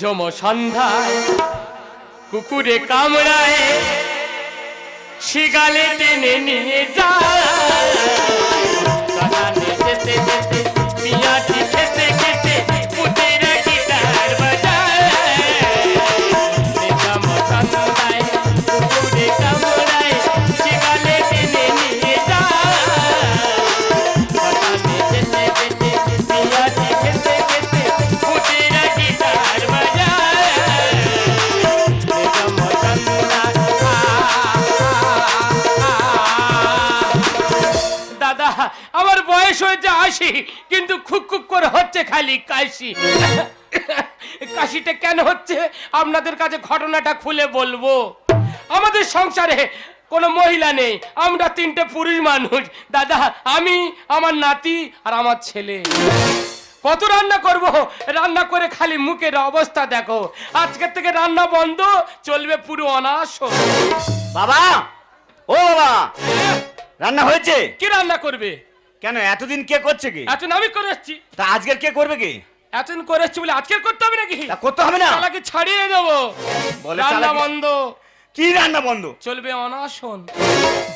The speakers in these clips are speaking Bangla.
নিঝম সন্ধ্যায় কুকুরে কামড়ায় শিগালে টেনে নিয়ে যায়। যেতে করে হচ্ছে খালি কাশি। কাশিটা কেন হচ্ছে? আপনাদের কাছে ঘটনাটা খুলে বলব। আমাদের সংসারে কোনো মহিলা নেই। আমরা তিনটে পুরুষ মানুষ। দাদা আমি আমার নাতি আর আমার ছেলে। কত রান্না করব? রান্না করে খালি মুখের অবস্থা দেখো। আজকের থেকে রান্না বন্ধ চলবে পুরো অনাশ বাবা! ও বাবা! রান্না হয়েছে? কি রান্না করবে? কেন এতদিন কে করছে কি? এতদিন আমি করে এসছি। তা আজকের কে করবে কি? এতদিন করে এসছি বলে আজকের করতে হবে নাকি? তা করতে হবে না। চালাকি ছাড়িয়ে দেবো। বলে রান্না বন্ধ। কি রান্না বন্ধ? চলবে অনাশন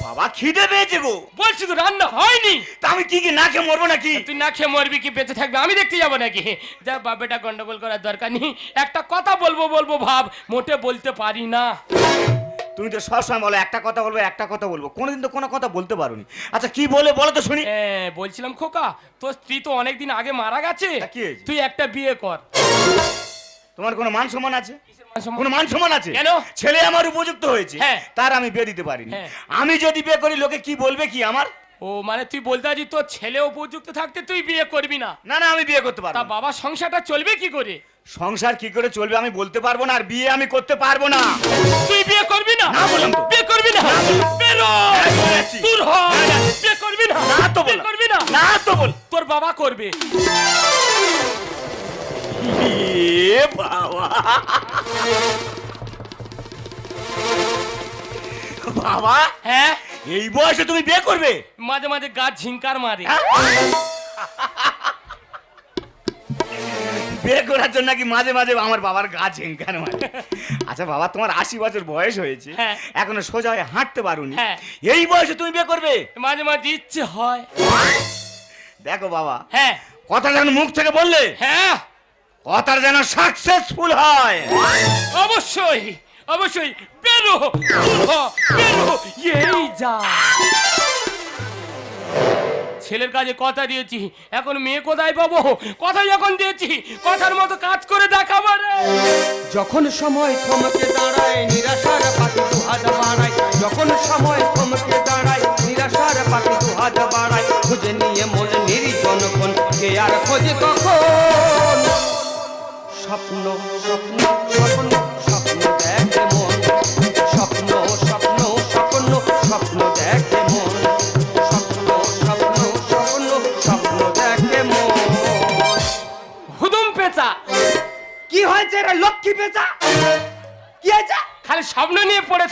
বাবা খিদে পেয়েছে গো। বলছি তো রান্না হয়নি। তা আমি কি কি না খেয়ে মরবো নাকি? তুই না খেয়ে মরবি কি বেঁচে থাকবে? আমি দেখতে যাব নাকি? যা বাবেটা গন্ডগোল করার দরকার নেই। একটা কথা বলব বলব ভাব। মোটে বলতে পারি না। তুমি তো সবসময় বলো একটা কথা বলব একটা কথা বলব। কোনোদিন তো কোনো কথা বলতে পারোনি। আচ্ছা কি বলে বলো তো শুনি। বলছিলাম খোকা তোর স্ত্রী তো অনেকদিন আগে মারা গেছে। তুই একটা বিয়ে কর। তোমার কোনো মান সম্মান আছে? কোনো মান সম্মান আছে? কেন? ছেলে আমার উপযুক্ত হয়েছে। হ্যাঁ। তার আমি বিয়ে দিতে পারিনি। হ্যাঁ। আমি যদি বিয়ে করি লোকে কি বলবে কি আমার? ও মানে তুই বলতে আছিস তোর ছেলে উপযুক্ত থাকতে তুই বিয়ে করবি না? না না আমি বিয়ে করতে পারব তা। বাবা সংসারটা চলবে কি করে? সংসার কি করে চলবে আমি বলতে পারব না আর বিয়ে আমি করতে পারব না। তুই বিয়ে করবি না? না বললাম। তো। বিয়ে করবি না? বেরো! হ্যাঁ, বলেছি। দূর হ! বিয়ে করবি না? না তো বিয়ে বললাম। করবি না? না তো বল। তোর বাবা করবে। এ বাবা। বাবা হ্যাঁ? এই বয়সে তুমি বিয়ে করবে? মাঝে মাঝে গা ঝিঙ্কার মারে। হ্যাঁ? বিয়ে করার জন্য নাকি মাঝে মাঝে আমার বাবার গা ঝেঙ্কানো হয়? আচ্ছা বাবা তোমার আশি বছর বয়স হয়েছে। হ্যাঁ। এখনও সোজা হয়ে হাঁটতে পারোনি। হ্যাঁ। এই বয়সে তুমি বিয়ে করবে? মাঝে মাঝে ইচ্ছে হয়। দেখো বাবা হ্যাঁ। কথা যেন মুখ থেকে বললে হ্যাঁ। কথা যেন সাকসেসফুল হয়। অবশ্যই অবশ্যই। বেরো হ, বেরো এই যা। ছেলের কাজে কথা দিয়েছি। এখন মেয়ে কোথায় পাবো? কথা যখন দিয়েছি, কথার মতো কাজ করে দেখাবো যখন সময় থমকে দাঁড়ায়, নিরাশার পাখি দু হাত বাড়ায়। যখন সময় থমকে দাঁড়ায়, নিরাশার পাখি দু হাত বাড়ায়। খুঁজে নিয়ে মন নির্জন কোন কে আর খোঁজে কখন? স্বপ্ন স্বপ্ন স্বপ্ন।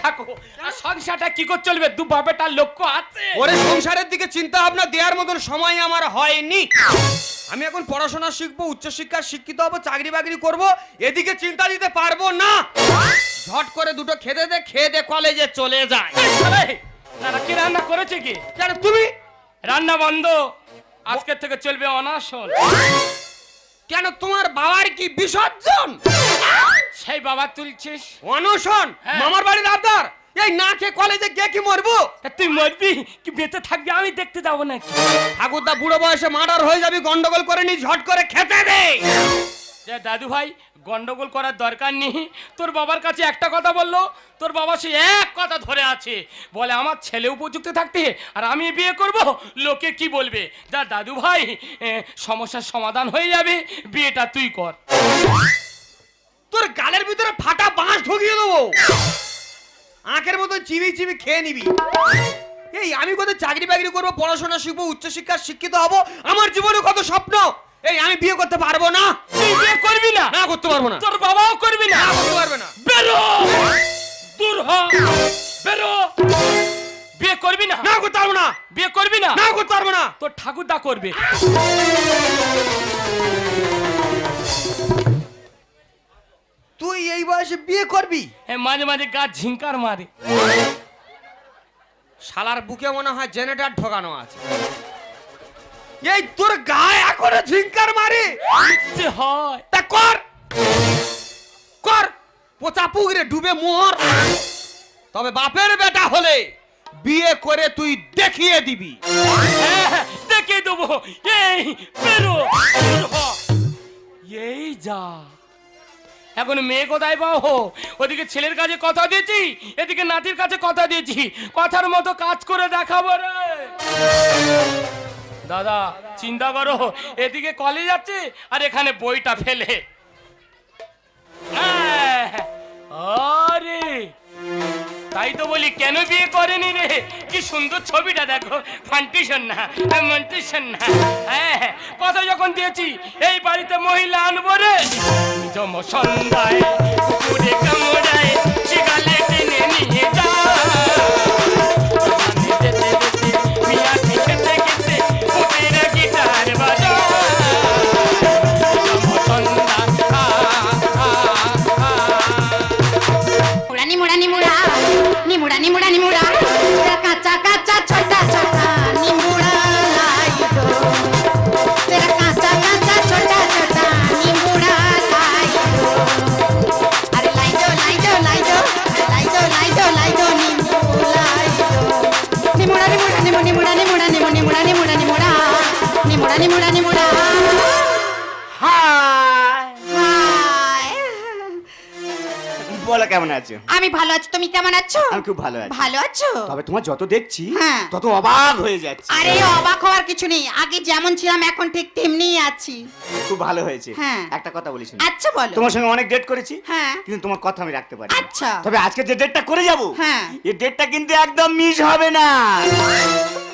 থাকো। আর সংসারটা কি করে চলবে? দু বাপেটার লক্ষ্য আছে। ওরে সংসারের দিকে চিন্তা ভাবনা দেওয়ার মতন সময় আমার হয়নি। আমি এখন পড়াশোনা শিখব উচ্চশিক্ষার শিক্ষিত হব চাকরি বাকরি করব এদিকে চিন্তা দিতে পারব না। ঝট করে দুটো খেতে দে খেয়ে দে কলেজে চলে যায়। কি রান্না করেছে কি? তুমি? রান্না বন্ধ। আজকের থেকে চলবে অনাশন কেন তোমার বাবার কি বিসর্জন? সেই বাবা তুলছিস। অনশন হ্যাঁ। মামার বাড়ির আবদার। এই না খেয়ে কলেজে গিয়ে কি মরবো? তুই মরবি? কি বেঁচে থাকবি? আমি দেখতে যাব নাকি? ঠাকুরদা বুড়ো বয়সে মার্ডার হয়ে যাবি গন্ডগোল করে নি ঝট করে খেতে দে। দাদু ভাই গন্ডগোল করার দরকার নেই। তোর বাবার কাছে একটা কথা বলল, তোর বাবা সে এক কথা ধরে আছে। বলে, আমার ছেলে উপযুক্ত থাকতে আর আমি বিয়ে করব? লোকে কি বলবে? যা দাদু ভাই সমস্যার সমাধান হয়ে যাবে। বিয়েটা তুই কর। তোর গালের ভিতরে ফাটা বাঁশ ঢুকিয়ে দেবো। আঁকের মতো চিবি চিবি খেয়ে নিবি। এই, আমি কত চাকরি বাকরি করব, পড়াশোনা শিখব, উচ্চশিক্ষার শিক্ষিত হব? আমার জীবনে কত স্বপ্ন? এই আমি বিয়ে করতে পারব না। তুই বিয়ে করবি না? না করতে পারব না। তোর বাবাও করবি না? না করতে পারবে না। বেরো! দূর হ। বেরো! বিয়ে করবি না? না করতে পারব না। বিয়ে করবি না? না করতে পারব না। তোর ঠাকুরদা করবে। তুই এই বয়সে বিয়ে করবি? এ মাঝে মাঝে গা ঝিঙ্কার মারে। শালার বুকে মনে হয় জেনারেটর ঢোকানো আছে। এই তোর গায়ে এখনও ঝিঙ্কার মারি। ইচ্ছে হয়। তা কর। কর। পোচা পুকুরে ডুবে মোহর তবে বাপের বেটা হলে বিয়ে করে তুই দেখিয়ে দিবি। হ্যাঁ, দেখে দেবো। এই বেরো। এই যা। এখন মেয়ে কোথায় পাও? ওদিকে ছেলের কাছে কথা দিয়েছি এদিকে নাতির কাছে কথা দিয়েছি। কথার মতো কাজ করে দেখাবো রে। দাদা চিন্তা করো এদিকে কলেজ যাচ্ছে আর এখানে বইটা ফেলে। হ্যাঁ, আরে তাই তো বলি কেন বিয়ে করেনি রে? কি সুন্দর ছবিটা দেখো ফান্টিশন না মন্টিশন না। হ্যাঁ কথা যখন দিয়েছি এই বাড়িতে মহিলা আনব রে? জম সন্ধ্যায় 하나님을 কেমন আছো? আমি ভালো আছি তুমি কেমন আছো? আমি খুব ভালো আছি। ভালো আছো? তবে তোমার যত দেখছি হ্যাঁ। তত অবাক হয়ে যাচ্ছে। আরে অবাক হওয়ার কিছু নেই। আগে যেমন ছিলাম এখন ঠিক তেমনিই আছি। খুব ভালো হয়েছে। হ্যাঁ। একটা কথা বলিস আচ্ছা বলো। তোমার সঙ্গে অনেক ডেট করেছি হ্যাঁ। কিন্তু তোমার কথা আমি রাখতে পারি আচ্ছা। তবে আজকে যে ডেটটা করে যাব হ্যাঁ। এই ডেটটা কিন্তু একদম মিস হবে না।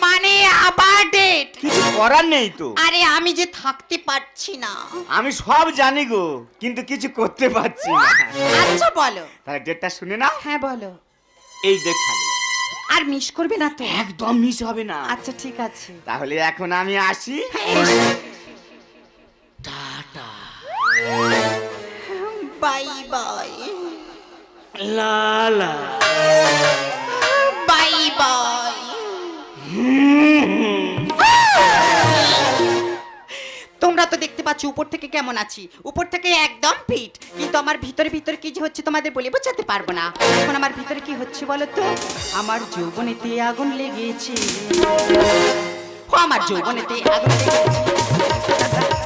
মানে আবার ডেট কিছু করার নেই তো। আরে আমি যে থাকতে পারছি না। আমি সব জানি গো কিন্তু কিছু করতে পারছি না। আচ্ছা বলো। তাহলে ডেটটা শুনে না হ্যাঁ বলো। এই ডেট থাকবে আর মিস করবে না তো? একদম মিস হবে না। আচ্ছা ঠিক আছে। তাহলে এখন আমি আসি। টাটা। Bye bye. লালা বাই বাই। তোমরা তো দেখতে পাচ্ছ উপর থেকে কেমন আছি? উপর থেকে একদম ফিট কিন্তু আমার ভিতরে ভিতরে কি যে হচ্ছে তোমাদের বলে বোঝাতে পারব না। এখন আমার ভিতরে কি হচ্ছে বলো তো? আমার যৌবনেতে আগুন লেগেছে। আমার যৌবনেতে আগুন লেগেছে।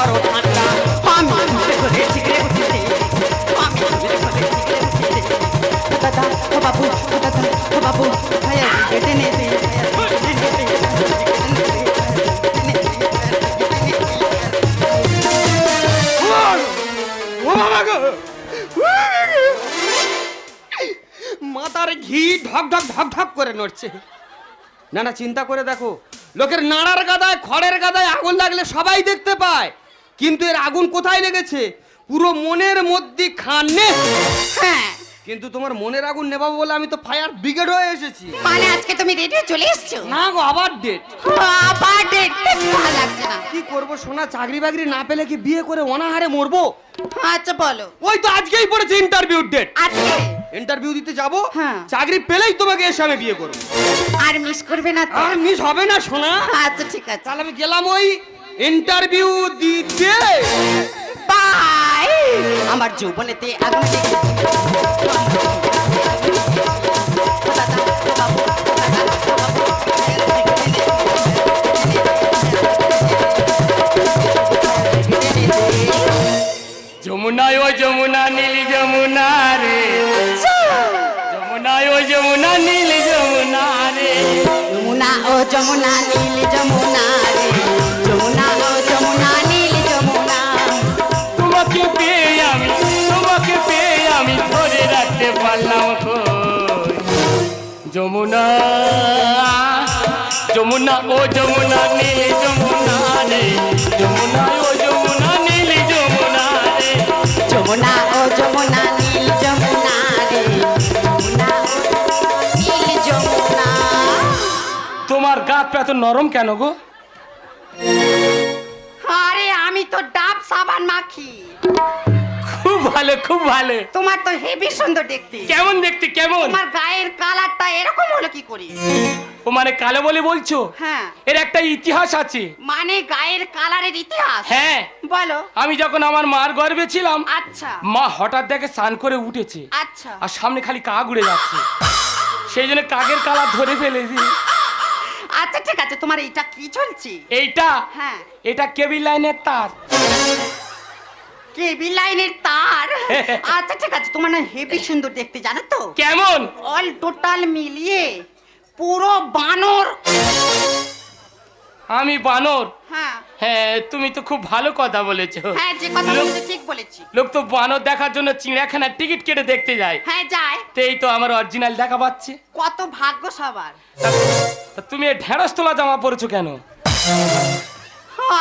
বড় মাথার ঘি ঢক ঢক ঢক ঢক করে নড়ছে। না না চিন্তা করে দেখো, লোকের নাড়ার গাদায়, খড়ের গাদায় আগুন লাগলে সবাই দেখতে পায়। কিন্তু এর আগুন কোথায় লেগেছে? পুরো মনের মধ্যে খানে হ্যাঁ। কিন্তু তোমার মনের আগুন নেবাবো বলে আমি তো ফায়ার ব্রিগেড হয়ে এসেছি। মানে আজকে তুমি রেডিও চলে এসছো? না গো আবার ডেট আবার দেখতে ভালো লাগছে। না কি করব সোনা চাকরি বাকরি না পেলে কি বিয়ে করে অনাহারে মরবো? আচ্ছা বলো। ওই তো আজকেই পড়েছে ইন্টারভিউ ডেট আজকে? ইন্টারভিউ দিতে যাব? হ্যাঁ। চাকরি পেলেই তোমাকে এসে আমি বিয়ে করব। আর মিস করবে না আর মিস হবে না সোনা। আচ্ছা ঠিক আছে। তাহলে আমি গেলাম ওই ইন্টারভিউ দিতে। পাই আমার যৌবনেতে আগুন যমুনায় ও যমুনা নীল যমুনা রে। যমুনায় ও যমুনা নীল যমুনা রে। যমুনা ও যমুনা নীল যমুনা রাখতে পারলাম যমুনা যমুনা ও যমুনা নীল যমুনা রে। যমুনা ও যমুনা নীল যমুনা রে। যমুনা ও যমুনা নীল যমুনা রে। তোমার গাত এত নরম কেন গো? আরে আমি তো ডাব সাবান মাখি। খুব ভালো খুব ভালো। তোমার তো হেভি সুন্দর দেখতে। কেমন দেখতে কেমন? তোমার গায়ের কালারটা এরকম হলো কি করে? ও মানে কালো বলে বলছো? হ্যাঁ। এর একটা ইতিহাস আছে। মানে গায়ের কালারের ইতিহাস? হ্যাঁ। বলো। আমি যখন আমার মার গর্ভে ছিলাম আচ্ছা। মা হঠাৎ দেখে স্নান করে উঠেছে। আচ্ছা। আর সামনে খালি কাক উড়ে যাচ্ছে। সেই জন্য কাকের কালার ধরে ফেলেছি। আচ্ছা ঠিক আছে। তোমার এটা কি চলছে? এইটা? হ্যাঁ। এটা কেবিল লাইনের তার। কেবি লাইনের তার। আচ্ছা ঠিক আছে তোমার না হেভি সুন্দর দেখতে জানো তো? কেমন? অল টোটাল মিলিয়ে পুরো বানর। আমি বানর? হ্যাঁ। হ্যাঁ তুমি তো খুব ভালো কথা বলেছ। হ্যাঁ যে কথা বলেছি ঠিক বলেছি। লোক তো বানর দেখার জন্য চিড়িয়াখানার টিকিট কেটে দেখতে যায়। হ্যাঁ যায়। তো এই তো আমার অরিজিনাল দেখা পাচ্ছে। কত ভাগ্য সবার। তা তুমি ঢেঁড়স তোলা জামা পরেছো কেন?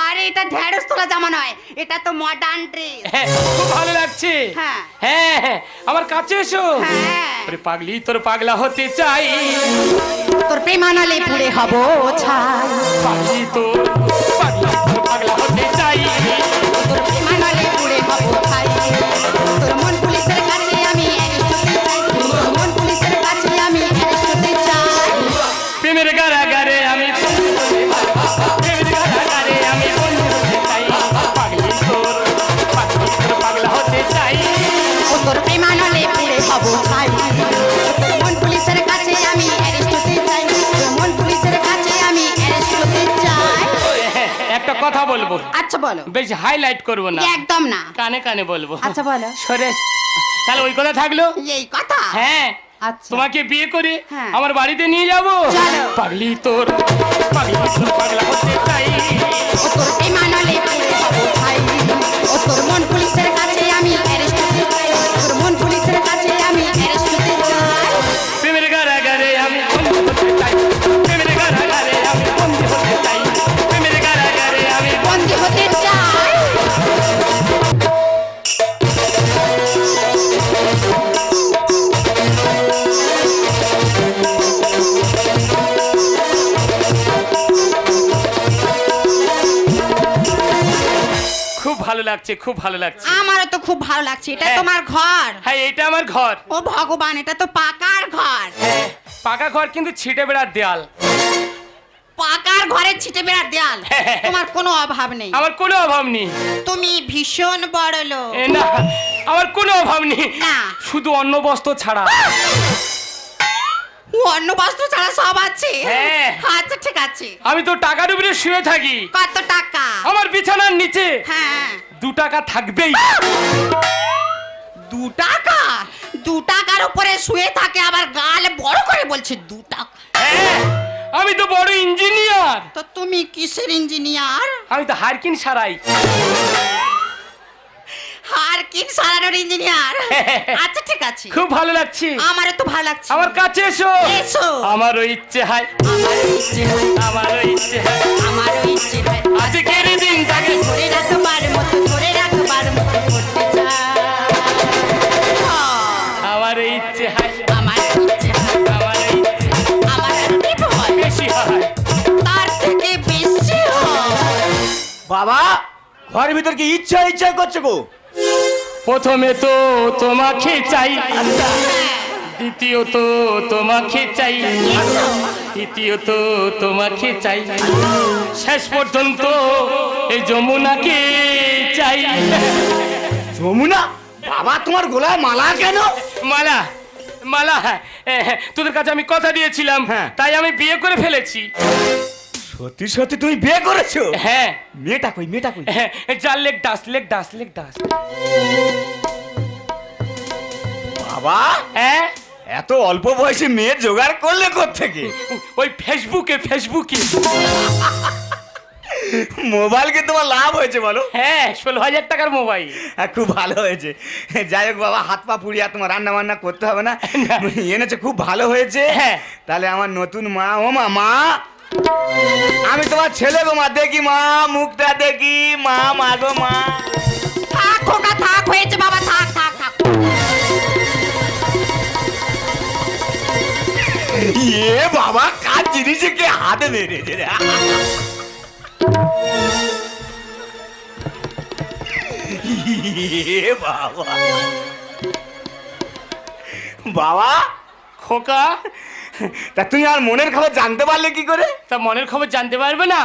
আরে এটা ঢেঁড়স তোলা জামা নয় এটা তো মডার্ন ড্রেস হ্যাঁ খুব ভালো লাগছে। হ্যাঁ। হ্যাঁ হ্যাঁ আমার কাছে এসো। হ্যাঁ। ওরে পাগলি তোর পাগলা হতে চাই। তোর প্রেমানলে পুড়ে হব ছাই। পাগলি তোর আচ্ছা বলো। বেশ হাইলাইট করব না। একদম না। কানে কানে বলব। আচ্ছা বলো। সরে তাহলে ওই কথা থাকল? এই কথা? হ্যাঁ। আচ্ছা। তোমাকে বিয়ে করে হ্যাঁ। আমার বাড়িতে নিয়ে যাব। পাগলি তোর। পাগলি তোর পাগলা হতে চাই। লাগছে খুব ভালো লাগছে। আমারও তো খুব ভালো লাগছে এটা হ্যাঁ। তোমার ঘর। হ্যাঁ এটা আমার ঘর। ও ভগবান এটা তো পাকার ঘর। হ্যাঁ, পাকা ঘর কিন্তু ছিটে বেড়ার দেয়াল। পাকার ঘরের ছিটে বেড়ার দেয়াল? হ্যাঁ। তোমার কোনো অভাব নেই। আমার কোনো অভাব নেই। তুমি ভীষণ বড় লোক। না আমার কোনো অভাব নেই। না। শুধু অন্ন বস্ত্র ছাড়া। অন্য বস্ত্র ছাড়া সব আছে? হ্যাঁ। আচ্ছা ঠিক আছে। আমি তো টাকার উপরে শুয়ে থাকি। কত টাকা? আমার বিছানার নিচে। হ্যাঁ। দু টাকা থাকবেই। দু টাকা? দু টাকার উপরে শুয়ে থাকে আবার গাল বড় করে বলছে দু টাকা? হ্যাঁ আমি তো বড় ইঞ্জিনিয়ার তো তুমি কিসের ইঞ্জিনিয়ার আমি তো হারকিন সারাই। আর কি সারানোর ইঞ্জিনিয়ার। আচ্ছা ঠিক আছে। খুব ভালো লাগছে। আমারও তো ভালো লাগছে। আমার কাছে এসো। এসো। আমারও ইচ্ছে হয়। আমারও ইচ্ছে হয়। আমারও ইচ্ছে হয়। আমারও ইচ্ছে হয়। আজকের দিনটাকে ধরে রাখবার মতো ধরে রাখবার মতো করতে চাই। আমারও ইচ্ছে হয়। আমার ইচ্ছে হয়। আমারও ইচ্ছে আমার কি হয় বেশি হয়। তার থেকে বেশি হয়। বাবা ঘরের ভিতর কি ইচ্ছা ইচ্ছা করছে গো? প্রথমে তো তোমাকে চাই। দ্বিতীয়ত তোমাকে চাই। তৃতীয়ত তোমাকে চাই। শেষ পর্যন্ত এই যমুনাকে চাই। যমুনা? বাবা তোমার গোলায় মালা কেন? মালা মালা এ, তোদের কাছে আমি কথা দিয়েছিলাম। হ্যাঁ। তাই আমি বিয়ে করে ফেলেছি। সত্যি সত্যি তুমি বিয়ে করেছ? হ্যাঁ। মেয়েটা কই মেয়েটা কই? হ্যাঁ যার লেগ ডাস লেগ ডাস লেগ ডাস। বাবা! হ্যাঁ? এত অল্প বয়সে মেয়ে জোগাড় করলে থেকে ওই ফেসবুকে ফেসবুকে। মোবাইল কি তোমার লাভ হয়েছে বলো? হ্যাঁ ষোলো হাজার টাকার মোবাইল। হ্যাঁ, খুব ভালো হয়েছে। যাই হোক বাবা হাত পা পুড়িয়ে আর তোমার রান্না বান্না করতে হবে না। এনেছে খুব ভালো হয়েছে। হ্যাঁ। তাহলে আমার নতুন মা ও মা মা আমি তোমার ছেলে গো মা দেখি মা মুখটা দেখি। মা মা গো মা। থাক খোকা থাক হয়েছে বাবা থাক থাক থাক। এ বাবা কাজ জিনিসে কে হাতে মেরেছে রে? বাবা। বাবা খোকা তা তুই আর মনের খবর জানতে পারলে কি করে? তা মনের খবর জানতে পারবে না।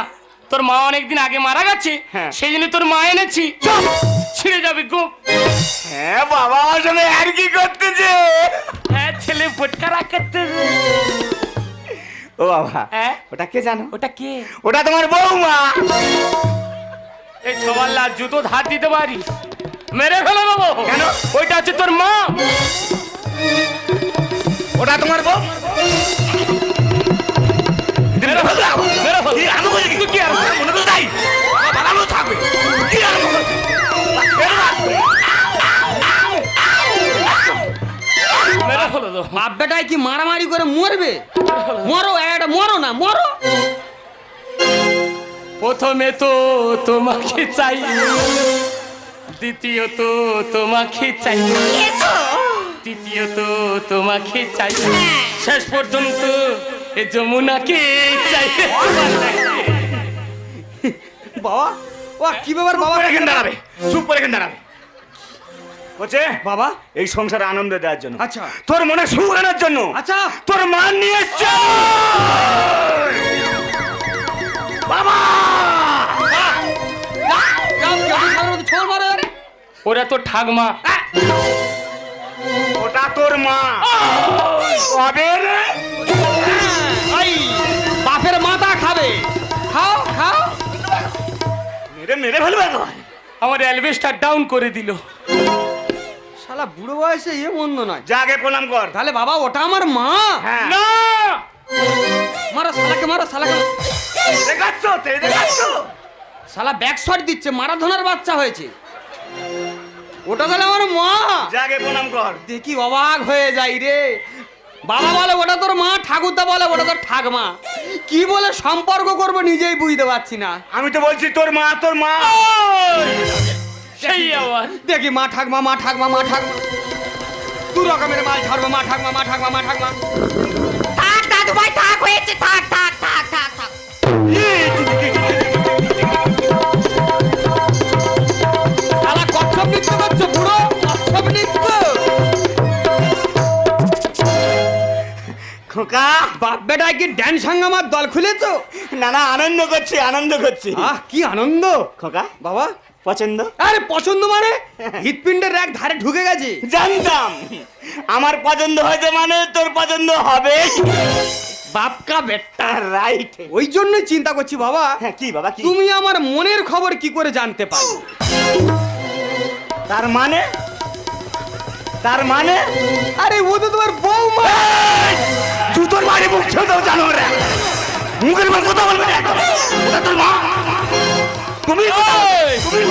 তোর মা অনেকদিন আগে মারা গেছে। হ্যাঁ। সেই জন্য তোর মা এনেছি। ছিঁড়ে যাবে গো। হ্যাঁ বাবা আমার সঙ্গে আর কি করতেছে? হ্যাঁ ছেলে ফটকারা করতে ও বাবা হ্যাঁ? ওটা কে জানো? ওটা কে? ওটা তোমার বৌমা এই ছবাল্লা জুতো ধার দিতে পারি মেরে ফেলে দেবো। কেন? ওইটা হচ্ছে তোর মা। ওটা তোমার বউ? বাপ বেটায় কি মারামারি করে মরবে? মরো একটা মরো না মরো। প্রথমে তো তোমাকে চাই দ্বিতীয়ত তোমাকে চাই। তৃতীয়ত তোমাকে চাই। শেষ পর্যন্ত এ যমুনাকে চাই। বাবা ও কি ব্যাপার বাবা? এখানে দাঁড়াবে। চুপ করে এখানে দাঁড়াবে। বলছে, বাবা? এই সংসারে আনন্দ দেওয়ার জন্য আচ্ছা। তোর মনে সুখ আনার জন্য আচ্ছা। তোর মান নিয়ে এসছে। বাবা! ওরা তো ঠাকমা। ওটা তোর মা। কবে রে এই বাপের মাথা খাবে। খাও খাও। মেরে মেরে ফেলবে আমার অ্যালবেস্টার ডাউন করে দিল। শালা বুড়ো বয়সে এ মন্দ নয়। যা প্রণাম কর। তাহলে বাবা ওটা আমার মা? হ্যাঁ। না! মারো শালাকে মারো শালাকে। দেখাচ্ছ তে দেখাচ্ছ শালা ব্যাক শট দিচ্ছে মারাধনার বাচ্চা হয়েছে। ওটা তাহলে আমার মা? আগে প্রণাম কর। দেখি অবাক হয়ে যাই রে। বাবা বলে ওটা তোর মা ঠাকুরদা বলে ওটা তোর ঠাকমা। কি বলে সম্পর্ক করব নিজেই বুঝতে পারছি না। আমি তো বলছি তোর মা তোর মা। সেই আবার। দেখি মা ঠাকমা মা ঠাকমা মা ঠাকমা দু রকমের মাল ছাড়বো মা ঠাকমা মা ঠাকমা মা ঠাকমা। থাক দাদু ভাই থাক হয়েছে থাক থাক থাক থাক। খোকা। বাপ বেটায় কি ড্যান্স হাঙ্গামার দল খুলেছো? না না আনন্দ করছি আনন্দ করছি। আহ কি আনন্দ? খোকা বাবা। পছন্দ? আরে পছন্দ মানে? হৃৎপিণ্ডের এক ধারে ঢুকে গেছে। জানতাম। আমার পছন্দ হয়েছে মানে তোর পছন্দ হবে। বাপকা বেটা। রাইট ওই জন্যই চিন্তা করছি বাবা। হ্যাঁ কি বাবা তুমি আমার মনের খবর কি করে জানতে পারো তার মানে? তার মানে? আরে ও তো তোমার বৌমা। জুতোর মারি মুখ ছেড়ে দাও জানো রে মুখের উপর কথা বলবে না ওটা তোর মা। তুমি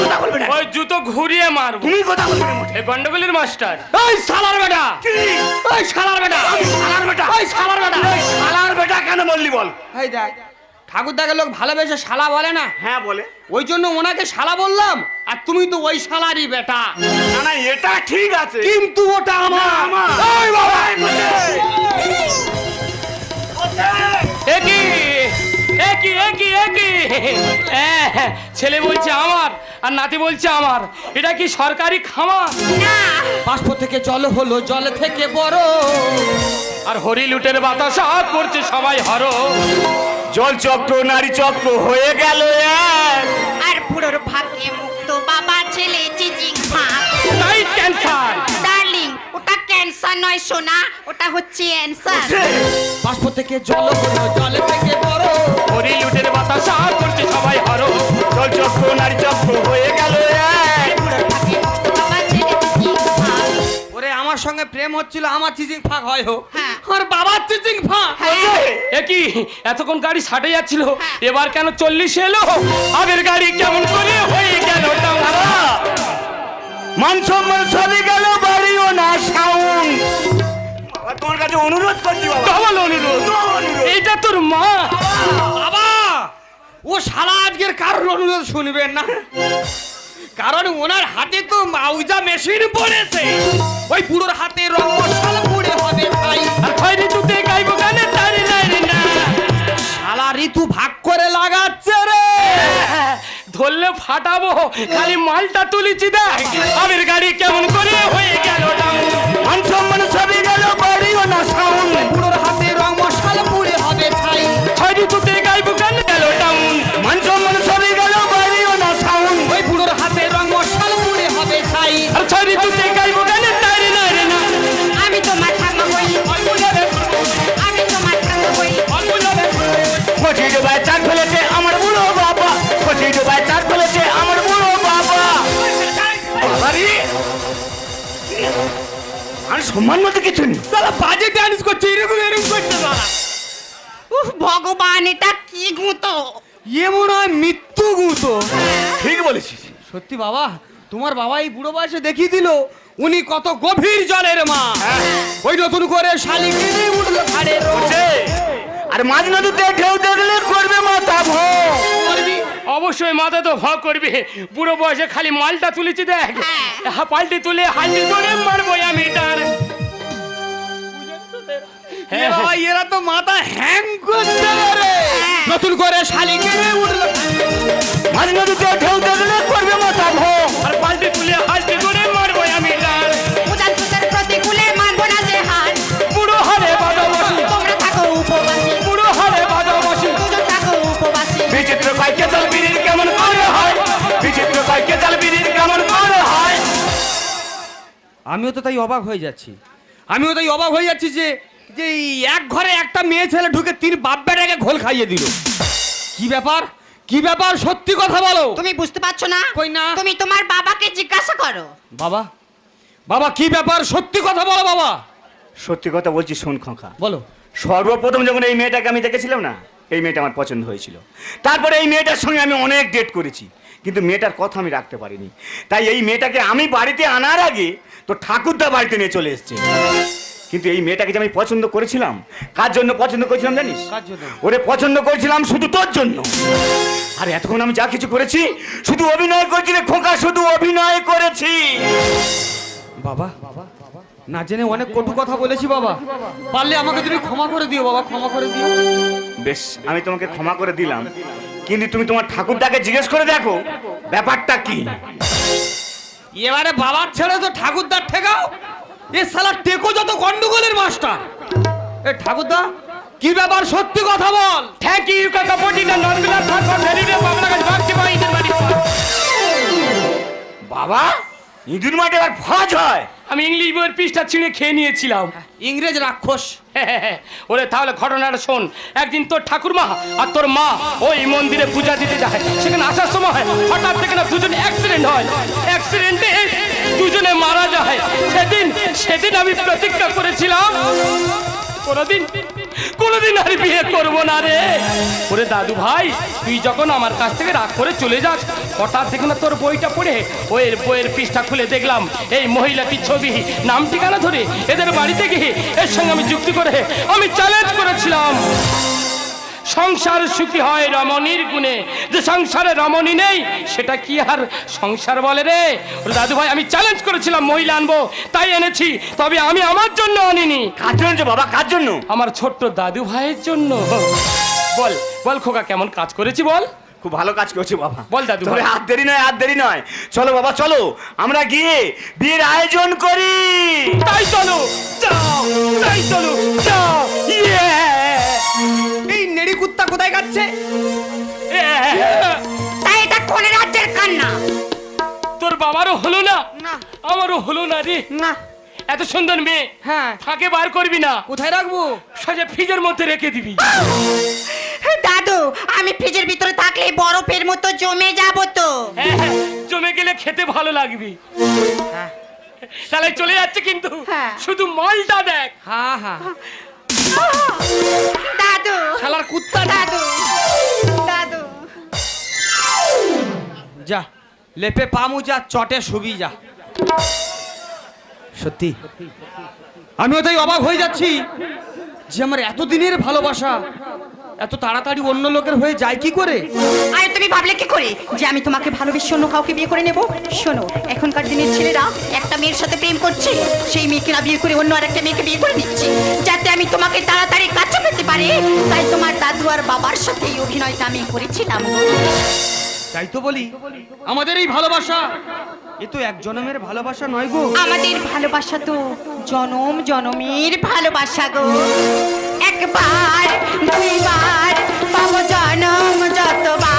কথা বলবে না। ওই জুতো ঘুরিয়ে মারবো। তুমি কথা বলবে না। এই গন্ডগোলের মাস্টার। এই শালার বেটা। কি? এই শালার বেটা। শালার বেটা। এই শালার বেটা। এই শালার বেটা কেন বললি বল? এই দেখ ঠাকুরদাকে লোক ভালোবেসে শালা বলে না? হ্যাঁ বলে। ওই জন্য ওনাকে শালা বললাম আর তুমি তো ওই শালারই বেটা। না না এটা ঠিক আছে। কিন্তু ওটা আমার। আমার। এই বাবা! একই একই একই হ্যাঁ, ছেলে বলছে আমার আর নাতি বলছে আমার। এটা কি সরকারি খামার? বাষ্প থেকে জল হলো জল থেকে বড়। আর হরি লুটের বাতাস করছে সবাই হরো জল চক্র নারী চক্র হয়ে গেল আর বুড়োর ভাগ্যে মুক্ত বাবা ছেলে চিচিং ক্যান্সার। ডার্লিং ওটা ক্যান্সার নয় সোনা ওটা হচ্ছে অ্যান্সার। বাষ্প থেকে জল হলো জল থেকে বড়। হরি লুটের বাতাস করছে সবাই হরো। জল চক্র নারী চক্র হয়ে গেল এক। আমার সঙ্গে প্রেম হচ্ছিল আমার চিচিং ফাঁক হয় হোক। হ্যাঁ। আমার বাবার চিচিং ফাঁক। এ কি এতক্ষণ গাড়ি ষাটে যাচ্ছিল। এবার কেন চল্লিশ এলো? আগের গাড়ি কেমন করে হয়ে গেল মান সম্মান সবই গেল বাড়িও না সাউন্ড। তোমার কাছে অনুরোধ করছি বাবা। ডবল অনুরোধ। এইটা তোর মা? বাবা ও সারা আজকের কারোর অনুরোধ শুনবেন না? কারণ ওনার হাতে তো মাউজা মেশিন পড়েছে। ওই বুড়োর হাতে রং মশালা পুড়ে হবে ভাই। আর ঋতুতে গাইবো গানে তারি নাই না। শালা ঋতু ভাগ করে লাগাচ্ছে রে। ধরলে ফাটাবো, খালি মালটা তুলেছি দেখ। আমের গাড়ি কেমন করে হয়ে গেল মান সম্মান সবই গেল বাড়িও না সাউন্ড কচি ডোবায় চার ফেলেছে আমার বুড়ো বাবা। কচি ডোবায় চার ফেলেছে আমার বুড়ো বাবা। আর সম্মান মতো কিছু নেই। শালা বাজে ডান্স করছে এরকম এরকম করছে উফ ভগবান এটা কি গুঁতো? ইয়ে মনে হয় মৃত্যু গুঁতো। ঠিক বলেছিস। সত্যি বাবা তোমার বাবা এই বুড়ো বয়সে দেখিয়ে দিল উনি কত গভীর জলের মা। ওই নতুন করে শালিকে উঠল ঘাড়ে আর মাঝ নদীতে ঢেউ দেখলে করবে মাথা ভো অবশ্যই মাথা তো ভয় করবে। বুড়ো বয়সে খালি মালটা তুলেছি দেখ। হা, পাল্টি তুলে হান্ডি ধরে মারবো আমি তার। এ এরা তো মাথা হ্যাং করছে নতুন করে শালিকে উঠল। মাঝ নদীতে ঢেউ দেখলে করবে আমিও তো তাই অবাক হয়ে যাচ্ছি। আমিও তাই অবাক হয়ে যাচ্ছি যে যে এই এক ঘরে একটা মেয়ে ছেলে ঢুকে তিন বাপ বেটাকে ঘোল খাইয়ে দিল। কি ব্যাপার? কি ব্যাপার? সত্যি কথা বলো। তুমি বুঝতে পারছ না? কই না। তুমি তোমার বাবাকে জিজ্ঞাসা করো। বাবা? বাবা কি ব্যাপার? সত্যি কথা বলো বাবা। সত্যি কথা বলছি শোন খোকা। বলো। সর্বপ্রথম যখন এই মেয়েটাকে আমি দেখেছিলাম না এই মেয়েটা আমার পছন্দ হয়েছিল। তারপরে এই মেয়েটার সঙ্গে আমি অনেক ডেট করেছি কিন্তু মেয়েটার কথা আমি রাখতে পারিনি। তাই এই মেয়েটাকে আমি বাড়িতে আনার আগে তো ঠাকুরদা বাড়িতে নিয়ে চলে এসছে। কিন্তু এই মেয়েটাকে যে আমি পছন্দ করেছিলাম কার জন্য পছন্দ করেছিলাম জানিস? ওরে পছন্দ করেছিলাম শুধু তোর জন্য। আর এতক্ষণ আমি যা কিছু করেছি শুধু অভিনয় করেছি রে খোকা শুধু অভিনয় করেছি। বাবা বাবা না জেনে অনেক কটু কথা বলেছি বাবা। পারলে আমাকে তুমি ক্ষমা করে দিও বাবা ক্ষমা করে দিও। বেশ আমি তোমাকে ক্ষমা করে দিলাম। কিন্তু তুমি তোমার ঠাকুরদাকে জিজ্ঞেস করে দেখো ব্যাপারটা কি? এবারে বাবার ছেলে তো ঠাকুরদার ঠেকাও। এ সালা টেকো যত গন্ডগোলের মাস্টার। এ ঠাকুরদা কি ব্যাপার? সত্যি কথা বল। থ্যাংক ইউ কাকা পটিটা নন্দলা ঠাকুর ভেরি রে বাবলা গাছ ভাগছি বা বাড়ি বাবা ইঁদুর মাঠে আর ফাজ হয়। আমি ইংলিশ বইয়ের পিসটা ছিঁড়ে খেয়ে নিয়েছিলাম। ইংরেজ রাক্ষস। ওরে তাহলে ঘটনাটা শোন। একদিন তোর ঠাকুরমা আর তোর মা ওই মন্দিরে পূজা দিতে যায়। সেখানে আসার সময় হঠাৎ থেকে না দুজন অ্যাক্সিডেন্ট হয়। অ্যাক্সিডেন্টে দুজনে মারা যায়। সেদিন সেদিন আমি প্রতিজ্ঞা করেছিলাম কোনোদিন কোনোদিন আর বিয়ে করব না রে। ওরে দাদু ভাই, তুই যখন আমার কাছ থেকে রাগ করে চলে যাস, হঠাৎ দেখুন না তোর বইটা পড়ে? ওয়ের বইয়ের পৃষ্ঠা খুলে দেখলাম, এই মহিলাটির ছবি। নাম ঠিকানা ধরে এদের বাড়িতে গিয়ে এর সঙ্গে আমি যুক্তি করে, আমি চ্যালেঞ্জ করেছিলাম। সংসার সুখী হয় রমণীর গুণে। যে সংসারে রমণী নেই সেটা কি আর সংসার বলে রে? দাদু ভাই আমি চ্যালেঞ্জ করেছিলাম মহিলা আনব তাই এনেছি তবে আমি আমার জন্য আনিনি। কার জন্য বাবা? কার জন্য? আমার ছোট্ট দাদু ভাইয়ের জন্য। বল বল খোকা কেমন কাজ করেছি বল? খুব ভালো কাজ করছ বাবা। বল দাদু তবে ভাই। আর দেরি নয় আর দেরি নয়। চলো বাবা চলো। আমরা গিয়ে বিয়ের আয়োজন করি। তাই চলো যাও তাই চলো যাও ইয়ে কুত্তা কোথায় যাচ্ছে তাই এটা কোন রাজ্যের কান্না? তোর বাবারও হলো না? না। আমারও হলো না রে। না। এত সুন্দর মেয়ে। হ্যাঁ। ফাঁকে বার করবি না। কোথায় রাখব? সোজা ফ্রিজের মধ্যে রেখে দিবি। দাদু আমি ফ্রিজের ভিতরে থাকলে বরফের মতো জমে যাব তো। হ্যাঁ, হ্যাঁ, জমে গেলে খেতে ভালো লাগবে। তাহলে চলে যাচ্ছে কিন্তু। হ্যাঁ। শুধু মলটা দেখ। হ্যাঁ হ্যাঁ। দাদু। শালার কুত্তা। দাদু। দাদু। যা লেপে পামু যা চটে শুবি যা। সত্যি? আমিও তাই অবাক হয়ে যাচ্ছি যে আমার এতদিনের ভালোবাসা এত তাড়াতাড়ি অন্য লোকের হয়ে যায় কি করে? আরে তুমি ভাবলে কি করে? যে আমি তোমাকে ভালোবেসে অন্য কাউকে বিয়ে করে নেব? শোনো এখনকার দিনের ছেলেরা একটা মেয়ের সাথে প্রেম করছে সেই মেয়েকে না বিয়ে করে অন্য আরেকটা মেয়েকে বিয়ে করে নিচ্ছে যাতে আমি তোমাকে তাড়াতাড়ি কাছে পেতে পারি। তাই তোমার দাদু আর বাবার সাথে এই অভিনয়টা আমি করেছিলাম। তাই তো বলি আমাদের এই ভালোবাসা। এ তো এক জনমের ভালোবাসা নয় গো। আমাদের ভালোবাসা তো জনম জনমের ভালোবাসা গো। একবার দুইবার পাবো জনম যতবার।